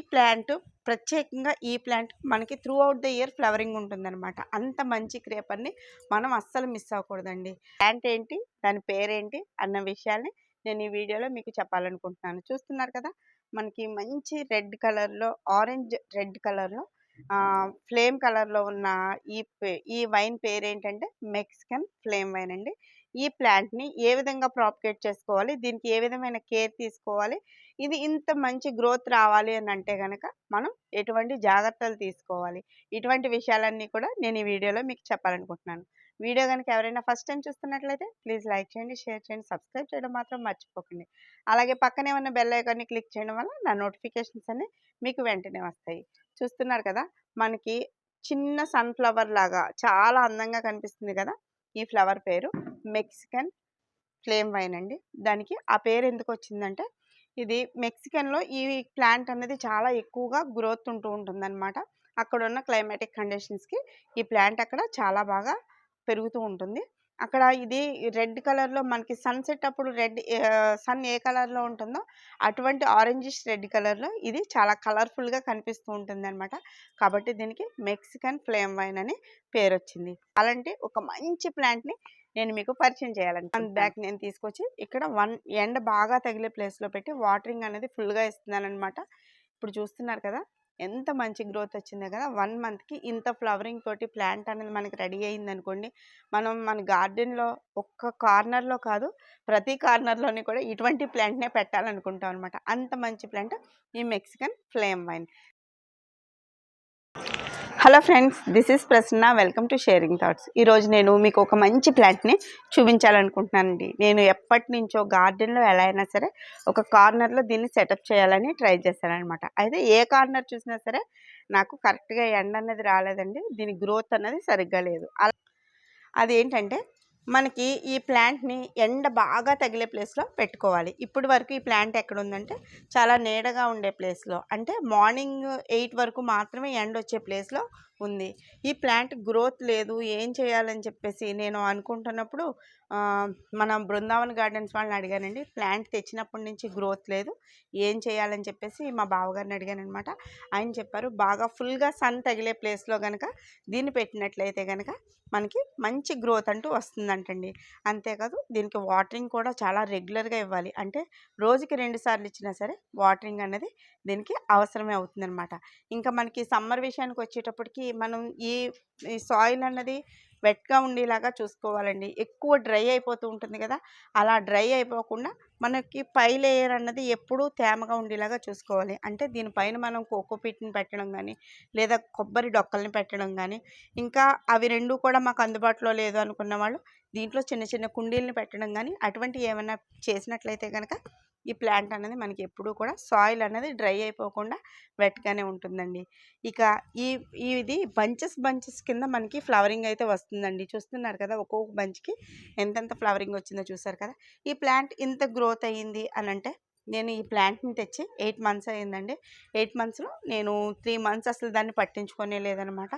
Plant ప్రత్యేకంగా ఈ plant మనకి throughout the year flowering ఉంటుందన్నమాట. అంత మంచి క్రేపర్ని మనం అస్సలు మిస్ అవ్వకూడదండి. ప్లాంట్ ఏంటి దాని పేరేంటి అన్న విషయాల్ని నేను ఈ వీడియోలో మీకు చెప్పాలనుకుంటున్నాను. చూస్తున్నారు కదా మనకి మంచి రెడ్ కలర్లో ఆరెంజ్ రెడ్ కలర్లో ఫ్లేమ్ కలర్లో ఉన్న ఈ పే- ఈ వైన్ పేరు ఏంటంటే మెక్సికన్ ఫ్లేమ్ వైన్ అండి. ఈ ప్లాంట్ని ఏ విధంగా ప్రాపగేట్ చేసుకోవాలి? దీనికి ఏ విధమైన కేర్ తీసుకోవాలి? ఇది ఇంత మంచి గ్రోత్ రావాలి అని అంటే కనుక మనం ఎటువంటి జాగ్రత్తలు తీసుకోవాలి? ఇటువంటి విషయాలన్నీ కూడా నేను ఈ వీడియోలో మీకు చెప్పాలనుకుంటున్నాను. వీడియో కనుక ఎవరైనా ఫస్ట్ టైం చూస్తున్నట్లయితే ప్లీజ్ లైక్ చేయండి షేర్ చేయండి సబ్స్క్రైబ్ చేయడం మాత్రం మర్చిపోకండి. అలాగే పక్కనే ఉన్న బెల్ ఐకాన్ని క్లిక్ చేయడం వల్ల నా నోటిఫికేషన్స్ అన్ని మీకు వెంటనే వస్తాయి. చూస్తున్నారు కదా మనకి చిన్న సన్ఫ్లవర్ లాగా చాలా అందంగా కనిపిస్తుంది కదా ఈ ఫ్లవర్ పేరు. మెక్సికన్ ఫ్లేమ్ వైన్ అండి. దానికి ఆ పేరు ఎందుకు వచ్చిందంటే ఇది మెక్సికన్లో ఈ ప్లాంట్ అనేది చాలా ఎక్కువగా గ్రోత్ ఉంటూ ఉంటుందన్నమాట. అక్కడ ఉన్న క్లైమాటిక్ కండిషన్స్కి ఈ ప్లాంట్ అక్కడ చాలా బాగా పెరుగుతూ ఉంటుంది. అక్కడ ఇది రెడ్ కలర్లో మనకి సన్సెట్ అప్పుడు రెడ్ సన్ ఏ కలర్లో ఉంటుందో అటువంటి ఆరెంజిష్ రెడ్ కలర్లో ఇది చాలా కలర్ఫుల్గా కనిపిస్తూ ఉంటుంది అనమాట కాబట్టి దీనికి మెక్సికన్ ఫ్లేమ్ వైన్ అని పేరు వచ్చింది అలాంటి ఒక మంచి ప్లాంట్ని నేను మీకు పరిచయం చేయాలని వన్ బ్యాగ్ నేను తీసుకొచ్చి ఇక్కడ వన్ ఎండ బాగా తగిలే ప్లేస్లో పెట్టి వాటరింగ్ అనేది ఫుల్గా ఇస్తున్నాను అనమాట ఇప్పుడు చూస్తున్నారు కదా ఎంత మంచి గ్రోత్ వచ్చిందో కదా వన్ మంత్కి ఇంత ఫ్లవరింగ్ తోటి ప్లాంట్ అనేది మనకి రెడీ అయింది అనుకోండి మనం మన గార్డెన్లో ఒక్క కార్నర్లో కాదు ప్రతి కార్నర్లోని కూడా ఇటువంటి ప్లాంట్నే పెట్టాలనుకుంటాం అనమాట అంత మంచి ప్లాంట్ ఈ Mexican flame vine. Hello friends this is Prasanna welcome to sharing thoughts ఈరోజు నేను మీకు ఒక మంచి ప్లాంట్ని చూపించాలనుకుంటున్నానండి. నేను ఎప్పటి నుంచో గార్డెన్లో ఎలా అయినా సరే ఒక కార్నర్లో దీన్ని సెటప్ చేయాలని ట్రై చేశానమాట అయితే ఏ కార్నర్ చూసినా సరే నాకు కరెక్ట్గా ఎండ అనేది రాలేదండి. దీని గ్రోత్ అనేది సరిగ్గా లేదు. అలా అదేంటంటే మనకి ఈ ప్లాంట్ని ఎండ బాగా తగిలే ప్లేస్లో పెట్టుకోవాలి. ఇప్పుడు వరకు ఈ ప్లాంట్ ఎక్కడ ఉందంటే చాలా నీడగా ఉండే ప్లేస్లో. అంటే మార్నింగ్ ఎయిట్ వరకు మాత్రమే ఎండ వచ్చే ప్లేస్లో ఉంది. ఈ ప్లాంట్ గ్రోత్ లేదు ఏం చేయాలని చెప్పేసి నేను అనుకుంటున్నప్పుడు మన బృందావన్ గార్డెన్స్ వాళ్ళని అడిగానండి. ప్లాంట్ తెచ్చినప్పటి నుంచి గ్రోత్ లేదు ఏం చేయాలని చెప్పేసి మా బావగారిని అడిగాను అనమాట ఆయన చెప్పారు బాగా ఫుల్గా సన్ తగిలే ప్లేస్లో కనుక దీన్ని పెట్టినట్లయితే కనుక మనకి మంచి గ్రోత్ అంటూ వస్తుందంటండి. అంతేకాదు దీనికి వాటరింగ్ కూడా చాలా రెగ్యులర్గా ఇవ్వాలి. అంటే రోజుకి రెండు సార్లు ఇచ్చినా సరే వాటరింగ్ అనేది దీనికి అవసరమే అవుతుందన్నమాట. ఇంకా మనకి సమ్మర్ విషయానికి వచ్చేటప్పటికి మనం ఈ ఈ సాయిల్ అన్నది వెట్గా ఉండేలాగా చూసుకోవాలండి. ఎక్కువ డ్రై అయిపోతూ ఉంటుంది కదా అలా డ్రై అయిపోకుండా మనకి పై లేయర్ అన్నది ఎప్పుడూ తేమగా ఉండేలాగా చూసుకోవాలి. అంటే దీనిపైన మనం కోకో పిట్ని పెట్టడం కానీ లేదా కొబ్బరి డొక్కల్ని పెట్టడం కానీ ఇంకా అవి రెండు కూడా మాకు అందుబాటులో లేదు అనుకున్న వాళ్ళు దీంట్లో చిన్న చిన్న కుండీలను పెట్టడం కానీ అటువంటి ఏమైనా చేసినట్లయితే కనుక ఈ ప్లాంట్ అనేది మనకి ఎప్పుడూ కూడా సాయిల్ అనేది డ్రై అయిపోకుండా వెట్గానే ఉంటుందండి. ఇక ఈ ఇది బంచెస్ బంచెస్ కింద మనకి ఫ్లవరింగ్ అయితే వస్తుందండి. చూస్తున్నారు కదా ఒక్కొక్క బంచ్కి ఎంతెంత ఫ్లవరింగ్ వచ్చిందో చూసారు కదా? ఈ ప్లాంట్ ఇంత గ్రోత్ అయ్యింది అని అంటే నేను ఈ ప్లాంట్ని తెచ్చి ఎయిట్ మంత్స్ అయ్యిందండి ఎయిట్ మంత్స్లో నేను త్రీ మంత్స్ అసలు దాన్ని పట్టించుకోనే లేదనమాట.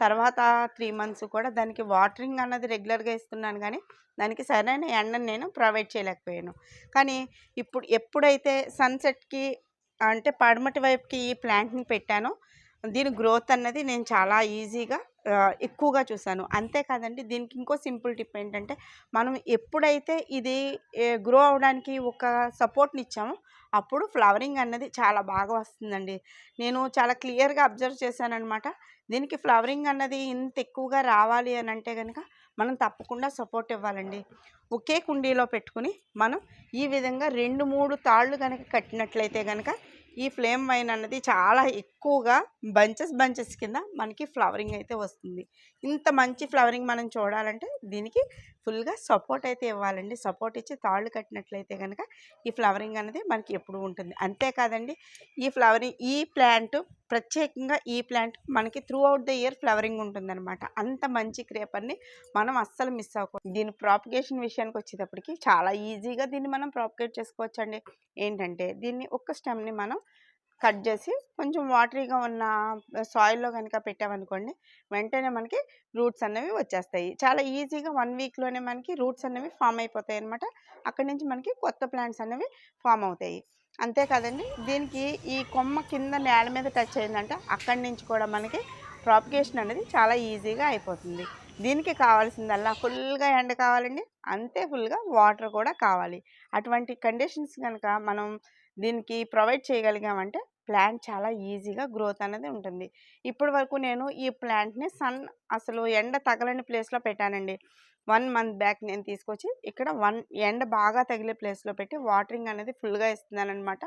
తర్వాత త్రీ మంత్స్ కూడా దానికి వాటరింగ్ అన్నది రెగ్యులర్గా ఇస్తున్నాను కానీ దానికి సరైన ఎండను నేను ప్రొవైడ్ చేయలేకపోయాను. కానీ ఇప్పుడు ఎప్పుడైతే సన్సెట్కి అంటే పడమటి వైపుకి ఈ ప్లాంట్ని పెట్టానో దీని గ్రోత్ అన్నది నేను చాలా ఈజీగా ఎక్కువగా చూశాను అంతేకాదండి దీనికి ఇంకో సింపుల్ టిప్ ఏంటంటే మనం ఎప్పుడైతే ఇది గ్రో అవడానికి ఒక సపోర్ట్ని ఇచ్చామో అప్పుడు ఫ్లవరింగ్ అన్నది చాలా బాగా వస్తుందండి. నేను చాలా క్లియర్గా అబ్జర్వ్ చేశానమాట దీనికి ఫ్లవరింగ్ అన్నది ఇంత ఎక్కువగా రావాలి అని అంటే కనుక మనం తప్పకుండా సపోర్ట్ ఇవ్వాలండి. ఒకే కుండీలో పెట్టుకుని మనం ఈ విధంగా రెండు మూడు తాళ్ళు కనుక కట్టినట్లయితే కనుక ఈ ఫ్లేమ్ వైన్ అన్నది చాలా ఎక్కువగా బంచెస్ బంచెస్ కింద మనకి ఫ్లవరింగ్ అయితే వస్తుంది. ఇంత మంచి ఫ్లవరింగ్ మనం చూడాలంటే దీనికి ఫుల్గా సపోర్ట్ అయితే ఇవ్వాలండి. సపోర్ట్ ఇచ్చి తాళ్ళు కట్టినట్లయితే కనుక ఈ ఫ్లవరింగ్ అనేది మనకి ఎప్పుడు ఉంటుంది. అంతేకాదండి ఈ ఫ్లవరింగ్ ఈ ప్లాంట్ ప్రత్యేకంగా ఈ ప్లాంట్ మనకి throughout the year flowering ఉంటుందన్నమాట. అంత మంచి క్రేపర్ని మనం అస్సలు మిస్ అవ్వకూడదు. దీని ప్రాపగేషన్ విషయానికి వచ్చేటప్పటికి చాలా ఈజీగా దీన్ని మనం ప్రాపగేట్ చేసుకోవచ్చండి. ఏంటంటే దీన్ని ఒక్క స్టెమ్ని మనం కట్ చేసి కొంచెం వాటరీగా ఉన్న సాయిల్లో కనుక పెట్టామనుకోండి వెంటనే మనకి రూట్స్ అనేవి వచ్చేస్తాయి. చాలా ఈజీగా వన్ వీక్లోనే మనకి రూట్స్ అనేవి ఫామ్ అయిపోతాయి అనమాట అక్కడి నుంచి మనకి కొత్త ప్లాంట్స్ అనేవి ఫామ్ అవుతాయి. అంతే కదండి. దీనికి ఈ కొమ్మ కింద నేల మీద టచ్ అయిందంటే అక్కడి నుంచి కూడా మనకి ప్రాపిగేషన్ అనేది చాలా ఈజీగా అయిపోతుంది. దీనికి కావాల్సిందల్లా ఫుల్గా ఎండ కావాలండి. అంతే ఫుల్గా వాటర్ కూడా కావాలి. అటువంటి కండిషన్స్ కనుక మనం దీనికి ప్రొవైడ్ చేయగలిగామంటే ప్లాంట్ చాలా ఈజీగా గ్రోత్ అనేది ఉంటుంది. ఇప్పటి వరకు నేను ఈ ప్లాంట్ని సన్ అసలు ఎండ తగలని ప్లేస్లో పెట్టానండి. వన్ మంత్ బ్యాక్ నేను తీసుకొచ్చి ఇక్కడ వన్ ఎండ బాగా తగిలే ప్లేస్లో పెట్టి వాటరింగ్ అనేది ఫుల్గా ఇస్తున్నాను అనమాట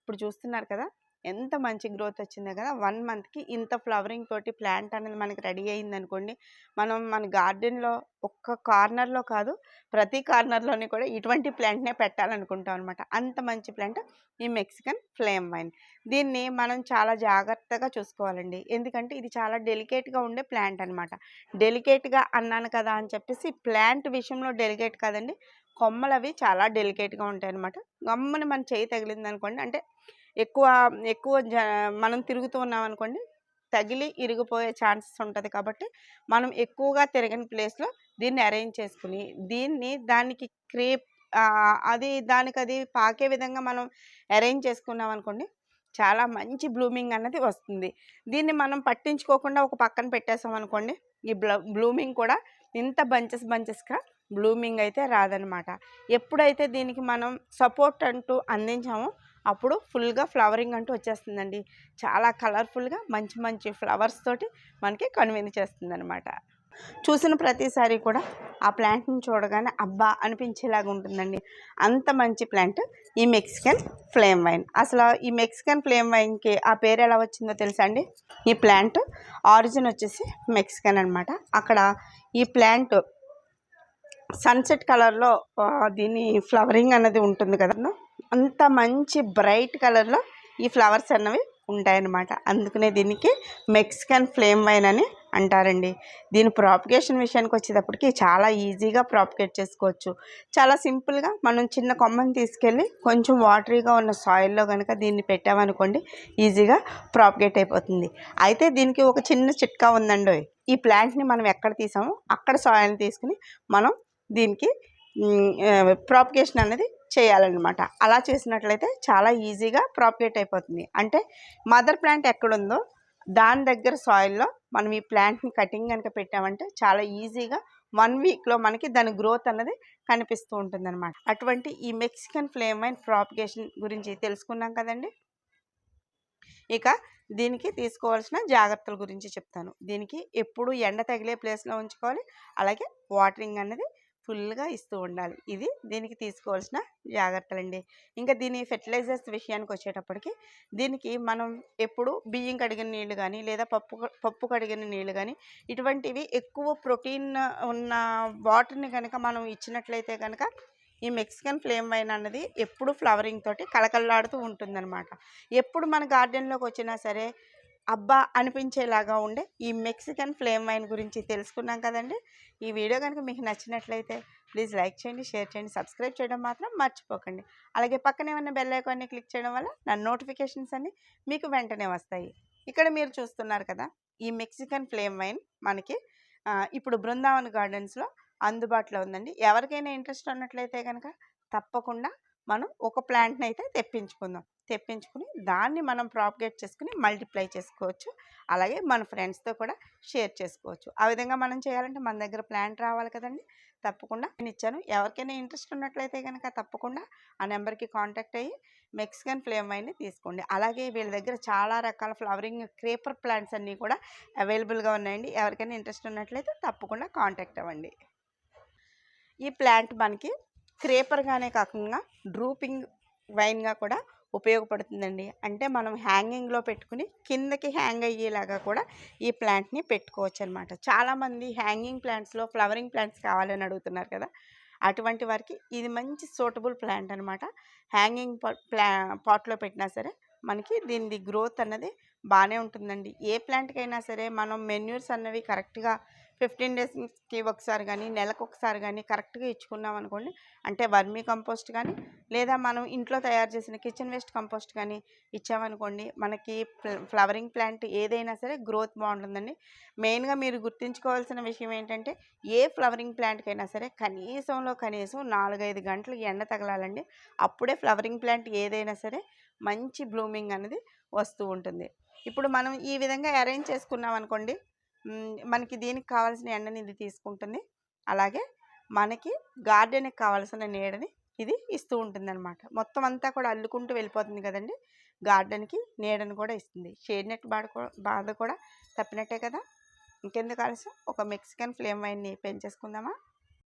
ఇప్పుడు చూస్తున్నారు కదా! ఎంత మంచి గ్రోత్ వచ్చిందో కదా వన్ మంత్కి ఇంత ఫ్లవరింగ్ తోటి ప్లాంట్ అనేది మనకి రెడీ అయింది అనుకోండి మనం మన గార్డెన్లో ఒక్క కార్నర్లో కాదు ప్రతి కార్నర్లోని కూడా ఇటువంటి ప్లాంట్నే పెట్టాలనుకుంటాం అనమాట అంత మంచి ప్లాంట్ ఈ మెక్సికన్ ఫ్లేమ్ వైన్. దీన్ని మనం చాలా జాగ్రత్తగా చూసుకోవాలండి. ఎందుకంటే ఇది చాలా డెలికేట్గా ఉండే ప్లాంట్ అనమాట డెలికేట్గా అన్నాను కదా అని చెప్పేసి ప్లాంట్ విషయంలో డెలికేట్ కాదండి కొమ్మలు అవి చాలా డెలికేట్గా ఉంటాయి అనమాట గమ్మున మన చేయి తగిలింది అనుకోండి అంటే ఎక్కువ ఎక్కువ జ మనం తిరుగుతూ ఉన్నాం అనుకోండి తగిలి ఇరిగిపోయే ఛాన్సెస్ ఉంటుంది కాబట్టి మనం ఎక్కువగా తిరగని ప్లేస్లో దీన్ని అరేంజ్ చేసుకుని దీన్ని దానికి క్రేప్ అది దానికి అది పాకే విధంగా మనం అరేంజ్ చేసుకున్నాం అనుకోండి చాలా మంచి బ్లూమింగ్ అన్నది వస్తుంది. దీన్ని మనం పట్టించుకోకుండా ఒక పక్కన పెట్టేసాం అనుకోండి ఈ బ్లూమింగ్ కూడా ఇంత బంచెస్ బంచెస్గా బ్లూమింగ్ అయితే రాదనమాట ఎప్పుడైతే దీనికి మనం సపోర్ట్ అంటూ అందించామో అప్పుడు ఫుల్గా ఫ్లవరింగ్ అంటూ వచ్చేస్తుందండి. చాలా కలర్ఫుల్గా మంచి మంచి ఫ్లవర్స్ తోటి మనకి కన్వీన్ చేస్తుందనమాట చూసిన ప్రతిసారి కూడా ఆ ప్లాంట్ని చూడగానే అబ్బా! అనిపించేలాగా ఉంటుందండి. అంత మంచి ప్లాంట్ ఈ మెక్సికన్ ఫ్లేమ్ వైన్. అసలు ఈ మెక్సికన్ ఫ్లేమ్ వైన్కి ఆ పేరు ఎలా వచ్చిందో తెలుసా అండి? ఈ ప్లాంట్ ఆరిజిన్ వచ్చేసి మెక్సికన్ అనమాట అక్కడ ఈ ప్లాంట్ సన్సెట్ కలర్లో దీని ఫ్లవరింగ్ అనేది ఉంటుంది కదా? అంత మంచి బ్రైట్ కలర్లో ఈ ఫ్లవర్స్ అన్నవి ఉంటాయన్నమాట. అందుకనే దీనికి మెక్సికన్ ఫ్లేమ్ వైన్ అని అంటారండి. దీని ప్రాపికేషన్ విషయానికి వచ్చేటప్పటికి చాలా ఈజీగా ప్రాపికేట్ చేసుకోవచ్చు. చాలా సింపుల్గా మనం చిన్న కొమ్మని తీసుకెళ్ళి కొంచెం వాటరీగా ఉన్న సాయిల్లో కనుక దీన్ని పెట్టామనుకోండి ఈజీగా ప్రాపికేట్ అయిపోతుంది. అయితే దీనికి ఒక చిన్న చిట్కా ఉందండి. ఈ ప్లాంట్ని మనం ఎక్కడ తీసామో అక్కడ సాయిల్ని తీసుకుని మనం దీనికి ప్రాపికేషన్ అనేది చేయాలన్నమాట. అలా చేసినట్లయితే చాలా ఈజీగా ప్రాపిగేట్ అయిపోతుంది. అంటే మదర్ ప్లాంట్ ఎక్కడుందో దాని దగ్గర సాయిల్లో మనం ఈ ప్లాంట్ని కటింగ్ కనుక పెట్టామంటే చాలా ఈజీగా వన్ వీక్లో మనకి దాని గ్రోత్ అన్నది కనిపిస్తూ ఉంటుందన్నమాట. అటువంటి ఈ మెక్సికన్ ఫ్లేమ్ అండ్ ప్రాపిగేషన్ గురించి తెలుసుకున్నాం కదండి? ఇక దీనికి తీసుకోవాల్సిన జాగ్రత్తల గురించి చెప్తాను. దీనికి ఎప్పుడు ఎండ తగిలే ప్లేస్లో ఉంచుకోవాలి. అలాగే వాటరింగ్ అనేది ఫుల్గా ఇస్తూ ఉండాలి. ఇది దీనికి తీసుకోవాల్సిన జాగ్రత్తలండి. ఇంకా దీని ఫెర్టిలైజర్స్ విషయానికి వచ్చేటప్పటికి దీనికి మనం ఎప్పుడు బియ్యం కడిగిన నీళ్ళు కానీ లేదా పప్పు పప్పు కడిగిన నీళ్ళు కానీ ఇటువంటివి ఎక్కువ ప్రోటీన్ ఉన్న వాటర్ని కనుక మనం ఇచ్చినట్లయితే కనుక ఈ మెక్సికన్ ఫ్లేమ్ వైన్ అన్నది ఎప్పుడు ఫ్లవరింగ్ తోటి కలకల్లాడుతూ ఉంటుందన్నమాట. ఎప్పుడు మన గార్డెన్లోకి వచ్చినా సరే అబ్బా అనిపించేలాగా ఉండే ఈ మెక్సికన్ ఫ్లేమ్ వైన్ గురించి తెలుసుకున్నాం కదండి. ఈ వీడియో కనుక మీకు నచ్చినట్లయితే ప్లీజ్ లైక్ చేయండి షేర్ చేయండి సబ్స్క్రైబ్ చేయడం మాత్రం మర్చిపోకండి. అలాగే పక్కనే ఉన్న బెల్ ఐకాన్ని క్లిక్ చేయడం వల్ల నా నోటిఫికేషన్స్ అన్నీ మీకు వెంటనే వస్తాయి. ఇక్కడ మీరు చూస్తున్నారు కదా ఈ మెక్సికన్ ఫ్లేమ్ వైన్ మనకి ఇప్పుడు బృందావన్ గార్డెన్స్లో అందుబాటులో ఉందండి. ఎవరికైనా ఇంట్రెస్ట్ ఉన్నట్లయితే కనుక తప్పకుండా మనం ఒక ప్లాంట్ని అయితే తెప్పించుకుందాం. తెప్పించుకుని దాన్ని మనం ప్రాపగేట్ చేసుకుని మల్టిప్లై చేసుకోవచ్చు. అలాగే మన ఫ్రెండ్స్తో కూడా షేర్ చేసుకోవచ్చు. ఆ విధంగా మనం చేయాలంటే మన దగ్గర ప్లాంట్ రావాలి కదండి. తప్పకుండా నేను ఇచ్చాను. ఎవరికైనా ఇంట్రెస్ట్ ఉన్నట్లయితే కనుక తప్పకుండా ఆ నెంబర్కి కాంటాక్ట్ అయ్యి మెక్సికన్ ఫ్లేమ్ వైన్ని తీసుకోండి. అలాగే వీళ్ళ దగ్గర చాలా రకాల ఫ్లవరింగ్ క్రేపర్ ప్లాంట్స్ అన్నీ కూడా అవైలబుల్గా ఉన్నాయండి. ఎవరికైనా ఇంట్రెస్ట్ ఉన్నట్లయితే తప్పకుండా కాంటాక్ట్ అవ్వండి. ఈ ప్లాంట్ మనకి క్రేపర్గానే కాకుండా డ్రూపింగ్ వైన్గా కూడా ఉపయోగపడుతుందండి. అంటే మనం హ్యాంగింగ్లో పెట్టుకుని కిందకి హ్యాంగ్ అయ్యేలాగా కూడా ఈ ప్లాంట్ని పెట్టుకోవచ్చు అనమాట చాలామంది హ్యాంగింగ్ ప్లాంట్స్లో ఫ్లవరింగ్ ప్లాంట్స్ కావాలని అడుగుతున్నారు కదా! అటువంటి వారికి ఇది మంచి సూటబుల్ ప్లాంట్ అనమాట. హ్యాంగింగ్ ప్లా పాట్లో పెట్టినా సరే మనకి దీని గ్రోత్ అన్నది బాగానే ఉంటుందండి. ఏ ప్లాంట్కైనా సరే మనం మెన్యూర్స్ అన్నవి కరెక్ట్గా ఫిఫ్టీన్ డేస్కి ఒకసారి కానీ నెలకు ఒకసారి కానీ కరెక్ట్గా ఇచ్చుకున్నాం అనుకోండి అంటే వర్మీ కంపోస్ట్ కానీ లేదా మనం ఇంట్లో తయారు చేసిన కిచెన్ వేస్ట్ కంపోస్ట్ కానీ ఇచ్చామనుకోండి మనకి ఫ్లవరింగ్ ప్లాంట్ ఏదైనా సరే గ్రోత్ బాగుంటుందండి. మెయిన్గా మీరు గుర్తుంచుకోవాల్సిన విషయం ఏంటంటే ఏ ఫ్లవరింగ్ ప్లాంట్కైనా సరే కనీసంలో కనీసం నాలుగైదు గంటలు ఎండ తగలాలండి అప్పుడే ఫ్లవరింగ్ ప్లాంట్ ఏదైనా సరే మంచి బ్లూమింగ్ అనేది వస్తూ ఉంటుంది. ఇప్పుడు మనం ఈ విధంగా అరేంజ్ చేసుకున్నాం అనుకోండి మనకి దీనికి కావాల్సిన ఎండని ఇది తీసుకుంటుంది. అలాగే మనకి గార్డెన్కి కావాల్సిన నీడని ఇది ఇస్తూ ఉంటుంది అనమాట మొత్తం అంతా కూడా అల్లుకుంటూ వెళ్ళిపోతుంది కదండి! గార్డెన్కి నీడని కూడా ఇస్తుంది. షేడ్ నెట్ బాధ కూడా బాధ కూడా తప్పినట్టే కదా! ఇంకెందుకు ఆలస్యం? ఒక మెక్సికన్ ఫ్లేమ్ వైన్ని పెంచేసుకుందామా?